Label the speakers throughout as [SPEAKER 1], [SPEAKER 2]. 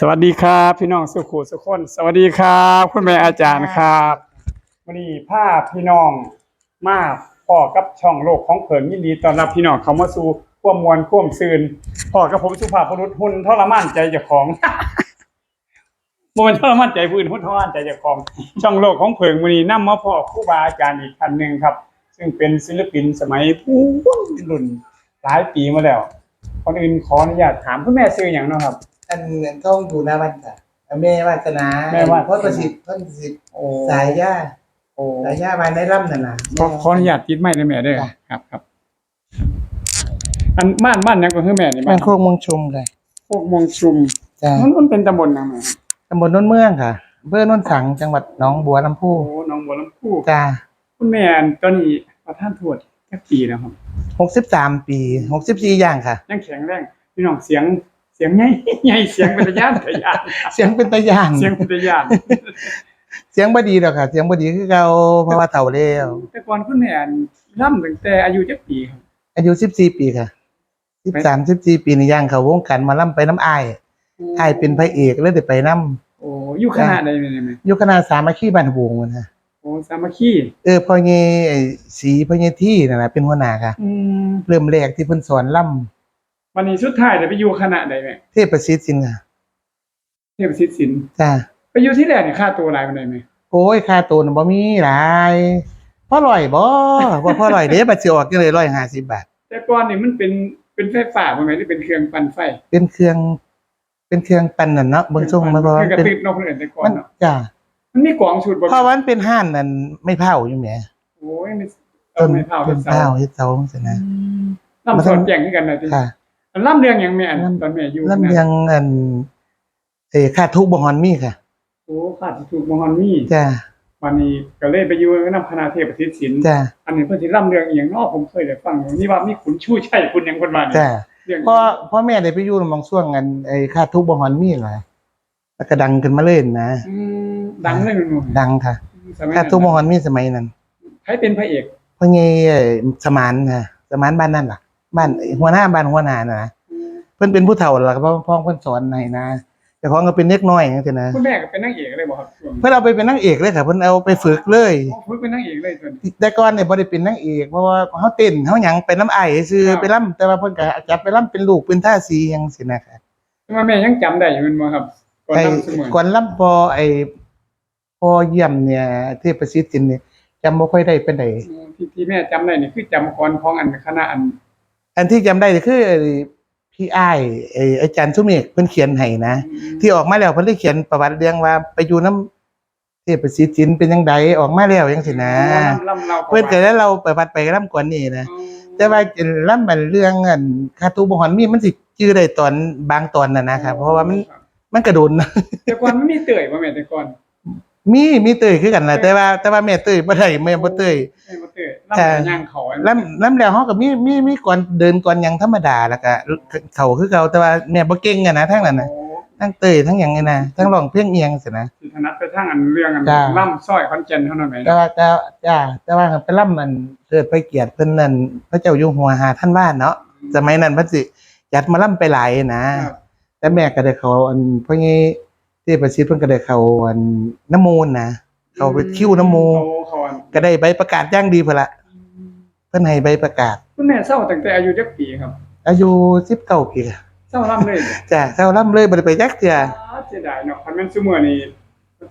[SPEAKER 1] สวัสดีครับ พี่น้องสุขุสุขคน สวัสดีครับคุณแม่อาจารย์ครับวันนี้ภาพพี่น้องมาพ่อกับช่องโลกของเผินยินดีต้อนรับพี่น้องเขามาสู่ควมมวลควมซืนพ่อกับผมสุภาพบุรุษหุ่นทรมานใจเจ้าของบ่แมันทรมานใจผู้อื่นหุ่นทรมานใจเจ้าของ ช่องโลกของเผิงวันนี้นํมาพ่อครูบาอาจารย์อีกท่านหนึ่งครับ ซึ่งเป็นศิลปินสมัยผู้รุ่นหลายปีมาแล้วก่อนอื่นขออนุญาตถามคุณแม่ซื้ออย่างนะครับ
[SPEAKER 2] อันท่องดูหน้าบ้านจ้ะแม่วาสนา
[SPEAKER 1] แม่วาสนา
[SPEAKER 2] พ่อประสิทธิ์พ่อประสิทธิ์
[SPEAKER 1] โอ้
[SPEAKER 2] สายย่า
[SPEAKER 1] โอ้
[SPEAKER 2] สายย่ามาได้ร่ำนั่นน่ะ
[SPEAKER 1] ขอขออนุญาตติดไม้ได้แม่เด้อ
[SPEAKER 2] จ้ะ
[SPEAKER 1] ครับครับ อันบ้านบ้านหยังก็คือแม่นี่
[SPEAKER 2] บ้านโคกเมืองชุมเลย
[SPEAKER 1] พวกมงชุม
[SPEAKER 2] จ้ะ
[SPEAKER 1] มันมันเป็นตำบลนางแม่
[SPEAKER 2] ตำบลโน้นเมืองค่ะอำเภอโน้นสังจังหวัดหนองบัวลำพู
[SPEAKER 1] โอ้หน้องบัวลำพู
[SPEAKER 2] จ้ะ
[SPEAKER 1] คุณแม่อันตอนนี้ประธานโทษแค่ปีแล้วครับ
[SPEAKER 2] หกสิบสามปีหกสิบสี่อย่างค่ะ
[SPEAKER 1] ยังแข็งแรงพี่น้องเสียง เสียงใหญ่ใหญ่เสียงเป็นตะยานตะยาน
[SPEAKER 2] เสียงเป็นตะยาน
[SPEAKER 1] เสียงเป็นตะยาน
[SPEAKER 2] เสียงบ่ดีดอกค่ะ เสียงบ่ดีคือเก่าเพราะว่าเฒ่าแล้ว
[SPEAKER 1] แต่ก่อนคุณแม่อันร่ำตั้งแต่อายุจักปีครับ
[SPEAKER 2] อายุสิบสี่ปีค่ะสิบสามสิบสี่ปีนี่ย่างเขาวงการหมาล่ำไปน้ำอ้ายอ้ายเป็นพระเอกเลยได้ไปน้
[SPEAKER 1] โอ้อยู่ขนาดใดแม่นี่แม่ำ
[SPEAKER 2] อยุคณะสามัคคีบ้านหวงมันนะ
[SPEAKER 1] โอ้สามัคคี
[SPEAKER 2] เออพ่อเงไอ้สีพ่อเงที่นั่นน่ะเป็นหัวหน้าค่ะ
[SPEAKER 1] อืม
[SPEAKER 2] เริ่มแรกที่เพิ่นสอนล่
[SPEAKER 1] วันนี้สุดท้ายได้ไปอยู่คณะใดแม่ำ
[SPEAKER 2] เทพประสิทธิ์สินค่ะ
[SPEAKER 1] เทพศิษย์ศิลป์
[SPEAKER 2] จ้า
[SPEAKER 1] ไปอยู่ที่แรกนี่ค่าตัวหลายปานใดแม่
[SPEAKER 2] โอ้ยค่าตัวน่ะบ่มีหลายพ่อร่อยบ่บ่พ่อร่อยเด้บัดสิออกจังเลย150บาท
[SPEAKER 1] แต่ก่อนนี่มันเป็นเป็นไฟฟ้าบ่แม่นหรือเป็นเครื่องปั่นไฟ
[SPEAKER 2] เป็นเครื่อง เป็นเครื่องปั่นนั่นเนาะเบิ่งทรงมันบ่
[SPEAKER 1] คือกระ
[SPEAKER 2] เป็น
[SPEAKER 1] ติดนอกคนอื่นแต่ก่อ
[SPEAKER 2] มันน
[SPEAKER 1] เนาะ
[SPEAKER 2] จ้า
[SPEAKER 1] มันมีกล่องชุดบ่
[SPEAKER 2] เพราะว่ามันเป็นห้านนั่นไม่เผาอยู่แหม
[SPEAKER 1] โอ้ยมันเออไม่เผา
[SPEAKER 2] ต้
[SPEAKER 1] เป็น
[SPEAKER 2] น
[SPEAKER 1] เสา
[SPEAKER 2] เผาเฮ็ดเสาจังซี่นะ
[SPEAKER 1] ลำสอนแจ้งคือกันน่ะติ
[SPEAKER 2] ค่ะ
[SPEAKER 1] อัน ลำเรื่องหยังแม่อัน
[SPEAKER 2] ลำ
[SPEAKER 1] ตอนแม่อยู่
[SPEAKER 2] ลำเลียงอันเอ้ค่าทุกข์บ่ฮอนมีค่ะ
[SPEAKER 1] โอ้ขาดที่ถูกมหอนมี
[SPEAKER 2] จ้า
[SPEAKER 1] วันนี้ก็เลยไปอยู่นำคณะเทพศิษย์ศิลป์
[SPEAKER 2] จ้า
[SPEAKER 1] อันนี้เพิ่นสิลำเรื่องอีหยังเนาะผมเคยได้ฟังอยู่นี่ว่ามีขุนชูชัยคุณหยังเพิ่นว่านี่
[SPEAKER 2] จ้า
[SPEAKER 1] เรื่อง
[SPEAKER 2] พ่อพ่อแม่ได้ไปอยู่ในบางช่วงกันไอ้ค่าทุกข์บ่ฮอนมีหลายแล้วก็ดังขึ้นมาเลยนะ
[SPEAKER 1] อืมดังเลยแม่นบ่
[SPEAKER 2] ดังค่ะ
[SPEAKER 1] สมัย
[SPEAKER 2] ค่า
[SPEAKER 1] นั้น
[SPEAKER 2] ทุกข์บ่ฮอนมีสมัยนั้น
[SPEAKER 1] ใครเป็นพระเอก
[SPEAKER 2] พ่อใหญ่ไอ้สมานค่ะสมานบ้านนั่นล่ะ บ้านหัวหน้าบ้านหัวหน้าน่ะนะเพิ่นเป็นผู้เฒ่าแล้วก็พ่อพ่อเพิ่นสอนให้นะเจ้าของก็เป็นเด็กน้อยจังซี่นะ
[SPEAKER 1] คุณแม่ก็เป็นนางเอกเลยบ่ครับช่วง
[SPEAKER 2] เพิ่นเอาไปเป็นนางเอกเลยค่ะเพิ่นเอาไปฝึกเลย
[SPEAKER 1] อ๋อฝึกเป็นนางเอกเลยตัวนี้
[SPEAKER 2] แต่ก่อนเนี่ยบ่ได้เป็นนางเอกเพราะว่าเฮาเต้นเฮาหยังไปน้ำอ้ายซื่อ
[SPEAKER 1] ครับ
[SPEAKER 2] ไปล่ำแต่ว่าเพิ่นก็จับไปล่ำเป็นลูกเป็นท่าสีหยังสินะคะ
[SPEAKER 1] แต่ว่าแม่ยังจำได้อยู่แม่นบ่ครับก่อน
[SPEAKER 2] ไอ้
[SPEAKER 1] นำเสมอ
[SPEAKER 2] ก่อนล่ำพอไอ้พอเยี่ยมเนี่ยเทพประสิทธิ์สินเนี่ยจำบ่ค่อยได้ปานใด
[SPEAKER 1] ที่ที่แม่จำได้นี่คือจำก่อนของอันคณะอัน
[SPEAKER 2] อันที่จำได้ก็คือพี่อ้ายไอ้อาจารย์สุเมฆเพิ่นเขียนให้นะที่ออกมาแล้วเพิ่นได้เขียนประวัติเรื่องว่าไปอยู่น้ำเทพประสิทธิ์สินเป็นจังไดออกมาแล้วจังซี่นะ
[SPEAKER 1] ลำเรา
[SPEAKER 2] เพิ่นก็ได้เราประวัติไปล่ำก่อนนี่นะแต่ว่าล่ำบันเรื่องอันคาตูบ่ฮอนมีมันสิจื้อได้ตอนบางตอนน่ะนะครับเพราะว่ามันมันกระโดน
[SPEAKER 1] แต่ก่อนมันมีเตยบ่แม่แต่ก่อน
[SPEAKER 2] มีมีเตยคือกันแหละแต่ว่าแต่ว่าแม่เตยบ่ได้แม่บ่เตย
[SPEAKER 1] แม่บ่เตยลำแต่ย่างเขาอัน
[SPEAKER 2] ลำลำแล้วเฮาก็มีมีมีก่อนเดินก่อนหยังธรรมดาแล้วก็เข้าคือเก่าแต่ว่าแม่บ่เก่งอะนะทั้งนั้นน่ะ
[SPEAKER 1] โอ้
[SPEAKER 2] ทั้งเตยทั้งหยังนี่นะทั้งร้องเพลงเอียงสินะ
[SPEAKER 1] สิถนัดไปทางอันเรื่องอัน
[SPEAKER 2] จ้า
[SPEAKER 1] ลำซอยคอนเจนเท่านั้นแม่
[SPEAKER 2] แต่ว่าแต่จ้าแต่ว่าไปล่ำมันเกิดไปเกียรติเพิ่นนั่นพระเจ้าอยู่หัวหาท่านว่าเนาะสมัยนั้นเพิ่นสิจัดมาล่ำไปหลายนะ
[SPEAKER 1] ครับ
[SPEAKER 2] แต่แม่ก็ได้เขาอันเพราะงี้ ที่ประสิทธิ์เพิ่นก็ได้เขาอันน้ำมูลนะเขาไปคิ้วน้ำมูล
[SPEAKER 1] โอ้เขาอัน
[SPEAKER 2] ก็ได้ใบประกาศอย่างดีพุ่นละเพิ่นให้ใบประกาศ
[SPEAKER 1] คุณแม่เศร้าตั้งแต่อายุจักปีครับ
[SPEAKER 2] อายุ19ปีค่ะ
[SPEAKER 1] เศร้าลำเลยเนี่ย
[SPEAKER 2] จ้ะเท่าล่ำเลยบ่ได้ไปจักเทื่อ
[SPEAKER 1] อ้าวเสียดายเนาะคันแม่นซุมื้อนี่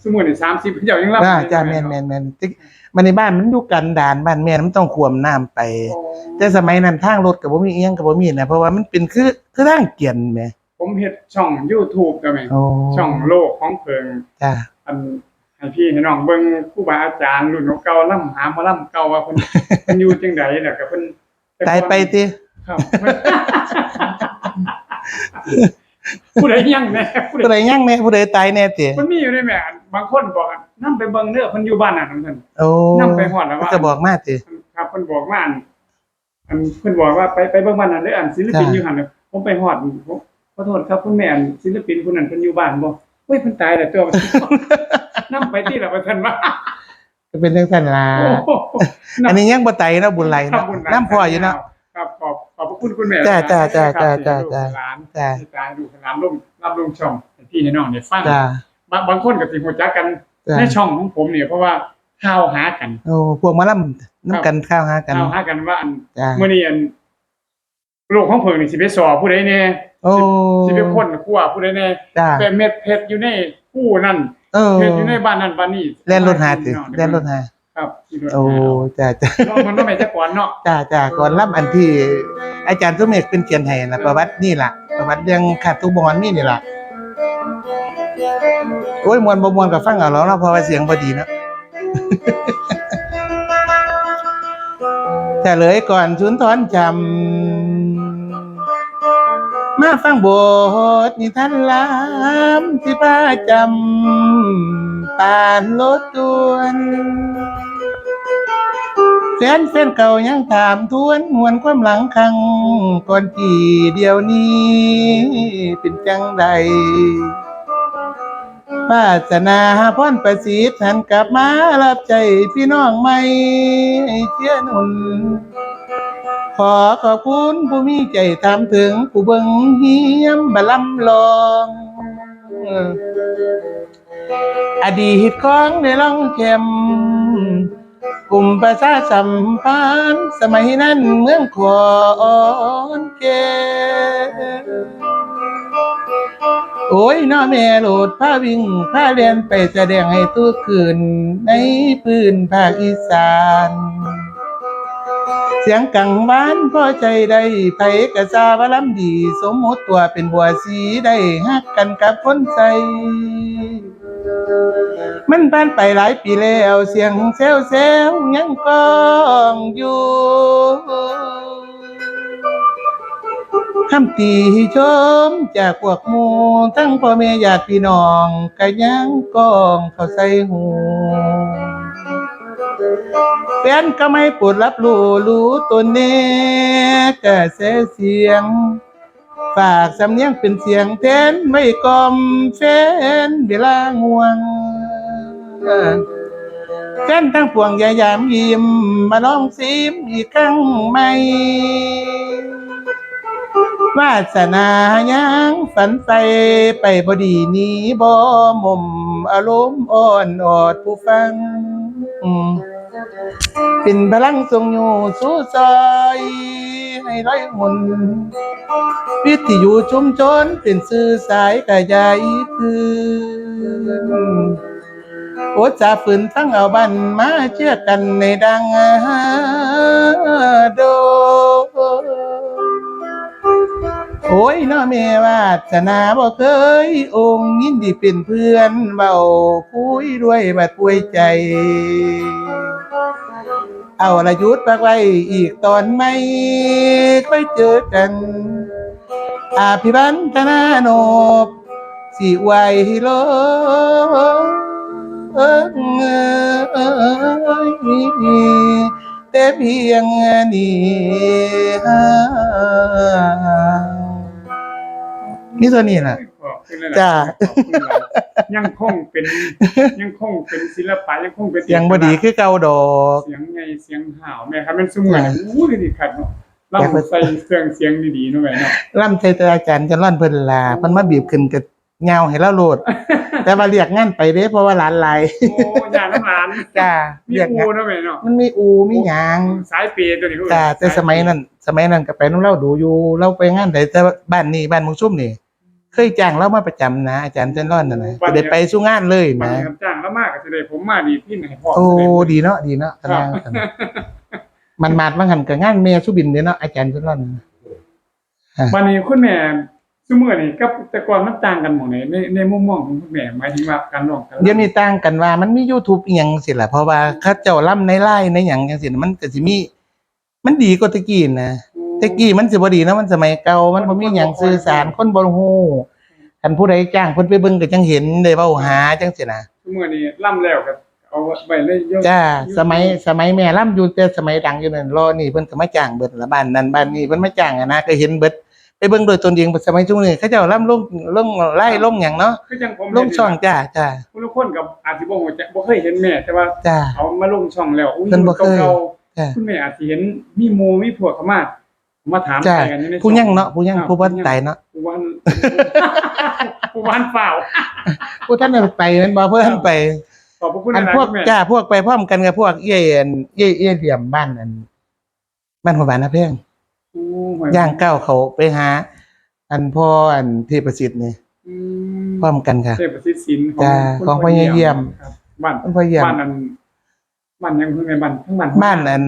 [SPEAKER 1] ซุมื้อนี่30เจ้ายังลำ
[SPEAKER 2] จ้า
[SPEAKER 1] อยู่
[SPEAKER 2] จ้าแม่นแม่นแม่นติ๊กมันในบ้านมันอยู่กันดานบ้านแม่มันต้องขวมน้ำไป
[SPEAKER 1] โอ้
[SPEAKER 2] แต่สมัยนั้นทางรถก็บ่มีอีหยังก็บ่มีนะเพราะว่ามันเป็นคือคือทางเกียนแหม
[SPEAKER 1] ผมเฮ็ดช่อง YouTube ก็แม่
[SPEAKER 2] โอ้
[SPEAKER 1] ช่องโลกของเพิง
[SPEAKER 2] จ้า
[SPEAKER 1] อันให้พี่ให้น้องเบิ่งครูบาอาจารย์รุ่นเก่าๆล่ำหาหมาล่ำเก่าว่าเพิ่น เพิ่นอยู่จังไดแล้วก็เพิ่น
[SPEAKER 2] ตายไปติ
[SPEAKER 1] ครับ ผู้ใดยังแน่ผู้
[SPEAKER 2] ผู้
[SPEAKER 1] ใด
[SPEAKER 2] ใดยังแน่ผู้ใดตายแน่ติ
[SPEAKER 1] มันมีอยู่ในแม่อันบางคนบอกนำไปเบิ่งเด้อเพิ่นอยู่บ้านนั่นนั่นท่าน
[SPEAKER 2] โอ้
[SPEAKER 1] นำไปฮอดแล้วว่า
[SPEAKER 2] ก็บอกมาติ
[SPEAKER 1] ครับเพิ่นบอกว่าอันอันเพิ่นบอกว่าไปไปเบิ่งบ้านนั้นเด้ออันศิลปิน
[SPEAKER 2] จ้ะ
[SPEAKER 1] อยู่หั่นน่ะผมไปฮอดผม ขอโทษครับคุณแม่อันศิลปินคนนั้นเพิ่นอยู่บ้านบ่เฮ้ยเพิ่นตายแล้วตัวนำไปที่ละว่าท่านว่า
[SPEAKER 2] ก็เป็นจังซั่นล่ะ
[SPEAKER 1] โอ้โห
[SPEAKER 2] อันนี้ยังบ่ตายเนาะบุญไหล
[SPEAKER 1] ครั
[SPEAKER 2] เนาะ
[SPEAKER 1] บบุญไหล
[SPEAKER 2] น้ำพออยู่เนาะ
[SPEAKER 1] ครับขอบขอบพระคุณคุณแม่
[SPEAKER 2] จ้าจ้าจ้า
[SPEAKER 1] ครับ
[SPEAKER 2] จ้า
[SPEAKER 1] ที่
[SPEAKER 2] จ้า
[SPEAKER 1] ลูกหลาน
[SPEAKER 2] จ้า
[SPEAKER 1] ที่ตายลูกหลานร่วมรับร่วมช่องให้พี่ให้น้องได้ฟัง
[SPEAKER 2] จ้า
[SPEAKER 1] บางบางคนก็สิฮู้จักกัน
[SPEAKER 2] จ้า
[SPEAKER 1] ในช่องของผมเนี่ยเพราะว่าข่าวหากัน
[SPEAKER 2] โอ้พวกหมาล่ำน้ำกันข้าวหากัน
[SPEAKER 1] ข่าวหากันว่าอัน
[SPEAKER 2] จ้า
[SPEAKER 1] มื้อนี้อันโลกของเพิ่นนี่สิไปสอบผู้ใดแน่
[SPEAKER 2] โอ้
[SPEAKER 1] สิไปค้นคั่วผู้ใดแน่
[SPEAKER 2] จ้า
[SPEAKER 1] ไปเม็ดเพชรอยู่ในผู้นั่น
[SPEAKER 2] เออ
[SPEAKER 1] เพชรอยู่ในบ้านนั่นบ้านนี้
[SPEAKER 2] แล่นรถหาติแล่นรถหา
[SPEAKER 1] ครับขี่รถหา
[SPEAKER 2] โอ้จ้าจ้า
[SPEAKER 1] น้องมันต้องไปจักก่อนเนาะ
[SPEAKER 2] จ้าจ้าก่อนล่ำอันที่ อาจารย์สุเมฆเป็นเขียนให้นะประวัตินี่ล่ะ ประวัติเรื่องขาดตุบอนนี่นี่ล่ะโอ้ยมวนบ่มวนก็ฟังเอาแล้วเนาะเพราะว่าเสียงบ่ดีเนาะ แต่เลยก่อนชุนทอนจำ มาฟังบทนิทานลามที่ป้าจำป่านรถดวนแฟนแฟนเก่ายังถามทวนหวนความหลังครั้งก่อนที่เดียวนี้เป็นจังใดป้าสนาพรประสิทธิ์หันกลับมารับใจพี่น้องใหม่เชื่อนุน ขอขอบคุณผู้มีใจทำถึงผู้เบิงเฮียมบลำลองอออดีตของในล่องเข็มกลุ่มประชาสัมพันธ์สมัยนั้นเมืองขอนแก่นโอ้ยน้อแม่โหลดผ้าวิ่งผ้าเรียนไปแสดงให้ทุกคืนในพื้นภาคอีสาน เสียงกังวานพอใจได้ไผกะซาบลำดี สมมติตัวเป็นบัวสีได้ฮักกันกับคนใสมันผ่านไปหลายปีแล้วเสียงแซวแซวยังก้องอยู่คำตีชมจากพวกมูทั้งพ่อแม่ญาติพี่น้องก็ยังก้องเข้าใส่หู แฟนก็ไม่ปวดรับรู้รู้ตัวเน่กระแสเสียง ฝากสำเนียงเป็นเสียงแทนไม่กลอมแฟนเวลาง่วงแฟนทั้งปวงยายามยิ้มมาลองซิมอีกครั้งไหมวาสนายังฝันไปไปบดีนี้บ่มมอารมณ์อ่อนออดผู้ฟัง อืม เป็นพลังทรงอยู่สู้ซอยให้ไร้หุนวิทยุชุมชนเป็นสื่อสายกระจายคืนโอจะฝืนทั้งเอาบันมาเชื่อกันในดังโดโอ้ยน้อแม่วาสนาบ่เคย องค์ยินดีเป็นเพื่อนเบาคุยด้วยบัดป่วยใจ เอาละยุดพักไว้อีกตอนไม่ค่อยเจอกัน อาภิบันธนาโนบสิไว้โลแต่เพียงนี้นี่ตัวนี้น่ะ
[SPEAKER 1] ขอบคุณหลยๆ
[SPEAKER 2] จ้า
[SPEAKER 1] ขอบคุณหลายยังคงเป็นยังคงเป็นศิลปะยังคงเป็น
[SPEAKER 2] เสียงบดีคือเก่าดอก
[SPEAKER 1] เสียงไงเสียงห่าวแม่ครับเป็นสมุนอู้ดีขัดเนาะลำใส่เครื่องเสียงดีๆเนาะแม่เนาะ
[SPEAKER 2] ล่ำใจแต่อาจารย์จะร่อนเพิ่นลาเพิ่นมาบีบขึ้นกับเงาให้เราโลด แต่ว่าเรียกงานไปเด้เพราะว่าหลานหลาย
[SPEAKER 1] โอ้ยาน้ำหลาน
[SPEAKER 2] จ้า
[SPEAKER 1] มี
[SPEAKER 2] เรียก
[SPEAKER 1] อู
[SPEAKER 2] งาน
[SPEAKER 1] เนาะแม่เนาะ
[SPEAKER 2] มันมีอูมีหยาง
[SPEAKER 1] สายเปย์ตัวนี้
[SPEAKER 2] จ้าแต่สมัยนั้น สมัยนั้นก็ไปน้องเล่าดูอยู่ เราไปงานใดแต่ว่าบ้านนี้บ้านมุงซุ่มนี่ เคยจ้างเรามาประจำนะ อาจารย์เจ้นร่อนน่ะนะจะได้ไปสู้งานเลย
[SPEAKER 1] มัน
[SPEAKER 2] นะ
[SPEAKER 1] ครับจ้างแล้วมากก็จะได้ผมมาดีที่ไหนพ่อ
[SPEAKER 2] โอ้ดีเนาะดีเนาะตารางกันมันมาดว่าหันกับงานเมียสุบินเด้เนาะอาจารย์เจ้นร่อนน่ะ
[SPEAKER 1] วันนี้คุณแม่ซุมื้อนี้กับแต่ก่อนมันต่างกันหมดเลยในในมุมมองของคุณแม่หมายถึงว่าการร้องการ
[SPEAKER 2] เดี๋ยวนี้ต่างกันว่ามันมี YouTube อีหยังสิล่ะเพราะว่าเขาเจ้าล่ำในไลน์ในหยังจังซี่น่ะมันก็สิมี มันดีกว่าแตะกี้นะ แตะกี้มันสิบ่ดีนะมันสมัยเก่ามันบ่มีหยังสื่อสารคนบ่ฮู้คันผู้ใดจ้างเพิ่นไปเบิ่งก็จังเห็นได้เว้าหาจังซี่นะ
[SPEAKER 1] ซุมื้อนี้ล่ำแล้วก็เอาไว้เลยยก
[SPEAKER 2] จ้า สมัยสมัยแม่ล่ำอยู่แต่สมัยดังอยู่นั่นรอนี่เพิ่นก็มาจ้างเบิดละบ้านนั้นบ้านนี้เพิ่นมาจ้างอะนะก็เห็นเบิดไปเบิ่งโดยตนเองสมัยช่วงนี้เขาเจ้าล่ำลงลงไล่ลงหยังเนาะ
[SPEAKER 1] คือจังผม
[SPEAKER 2] ลงช่องจ้าจ้า
[SPEAKER 1] คุณทุกคนกับอาจสิบ่ฮู้จักบ่เคยเห็นแม่แต่ว่า
[SPEAKER 2] จ้า
[SPEAKER 1] เอามาลงช่องแล้วอุ้ย
[SPEAKER 2] เพิ่นบ่เคย
[SPEAKER 1] เก่า
[SPEAKER 2] จ้า
[SPEAKER 1] ๆคุณแม่อาจสิเห็นมีหมู่มีพวกเข้ามา มาถาม
[SPEAKER 2] จ้า
[SPEAKER 1] ใครกันอยู่ในช่อ
[SPEAKER 2] ผู้ยังเนาะผู้ยังผู้บ่ตายเนาะ
[SPEAKER 1] ผู้ว่าผู้บ้านเปล่า
[SPEAKER 2] ผู้ท่านเอาไปแมันบ่เพื่อนไป
[SPEAKER 1] ขอบพระคุณ
[SPEAKER 2] อัน
[SPEAKER 1] นะ
[SPEAKER 2] พวก
[SPEAKER 1] คุณแม่
[SPEAKER 2] จ้าพวกไปพร้อมกันกับพวกเอี้ยอันเอี้ยเอี้ยเหลี่ยมบ้านอันบ้านหัวบ้านนะเพ่ง
[SPEAKER 1] โอ้ย
[SPEAKER 2] ย่างก้าวเขาไปหา อันพ่ออันเทพสิทธิ์นี่
[SPEAKER 1] อืม
[SPEAKER 2] พร้อมกันค่ะ
[SPEAKER 1] เทพศิษย์ศิลป์ของ
[SPEAKER 2] จ้า
[SPEAKER 1] คุณ
[SPEAKER 2] ของพ่อเยี่ยม
[SPEAKER 1] ครับบ้าน
[SPEAKER 2] พ่อเยี่ยม
[SPEAKER 1] บ้านนั้น บ้านยังเพิ่งไงบ้านทั้งบ้าน
[SPEAKER 2] บ้านอัน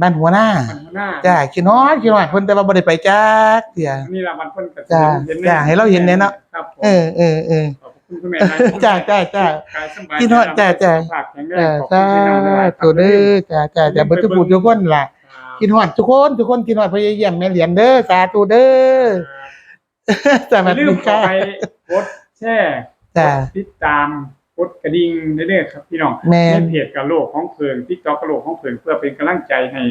[SPEAKER 2] บ้านหัวหน้า
[SPEAKER 1] บ้านหัวหน้า
[SPEAKER 2] จ้าคิดฮอดคิดฮอดเพิ่นแต่ว่าบ่ได้ไปจักเที่ย
[SPEAKER 1] นี่ละบ้านเพิ่นก็
[SPEAKER 2] จ้า
[SPEAKER 1] เห็น
[SPEAKER 2] จ้าให้เราเห็นแน่เนาะ
[SPEAKER 1] ครับผม
[SPEAKER 2] เออเออเออ
[SPEAKER 1] ขอบคุณคุณแม่นะ
[SPEAKER 2] จ้าจ้าจ้า
[SPEAKER 1] กายสบาย
[SPEAKER 2] คิดฮอดจ้าจ้า
[SPEAKER 1] สุขภพแข็งแร
[SPEAKER 2] จ้าง
[SPEAKER 1] ขอบ
[SPEAKER 2] จ้า
[SPEAKER 1] คุณที่นำเวลา
[SPEAKER 2] ตัวเด้อจ้าจ้าจ้าเบ่ทุกผู้ทุกคนล่ะคิดฮอดทุกคนทุกคนคิดฮอดพยายามแม่เหรียญเด้อสาธุเด้อส
[SPEAKER 1] อย่า
[SPEAKER 2] วัส
[SPEAKER 1] ลื
[SPEAKER 2] ดี
[SPEAKER 1] มเข้า
[SPEAKER 2] ค่ะ
[SPEAKER 1] ไปกดแชร์
[SPEAKER 2] จ้า
[SPEAKER 1] กดติดตาม กดกระดิ่งเด้อๆครับพี่น้อง
[SPEAKER 2] แม่น
[SPEAKER 1] ในเพจกะโลกของเพิงทิกตอกกะโลกของเพิงเพื่อเป็นกำลังใจให้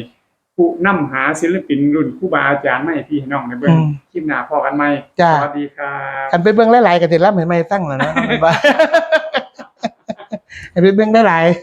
[SPEAKER 1] ผู้นำหาศิลปินรุ่นครูบาอาจารย์มาให้พี่ให้น้องในเบิ่ง
[SPEAKER 2] อืม
[SPEAKER 1] คลิปหน้าพอกันใหม่
[SPEAKER 2] จ้า
[SPEAKER 1] สวัสดีครับ
[SPEAKER 2] กันไปเบิ่งหลายๆก็สิรับเห็นไหมฟังแล้วเนาะว่าให้ไปเบิ่งหลายๆ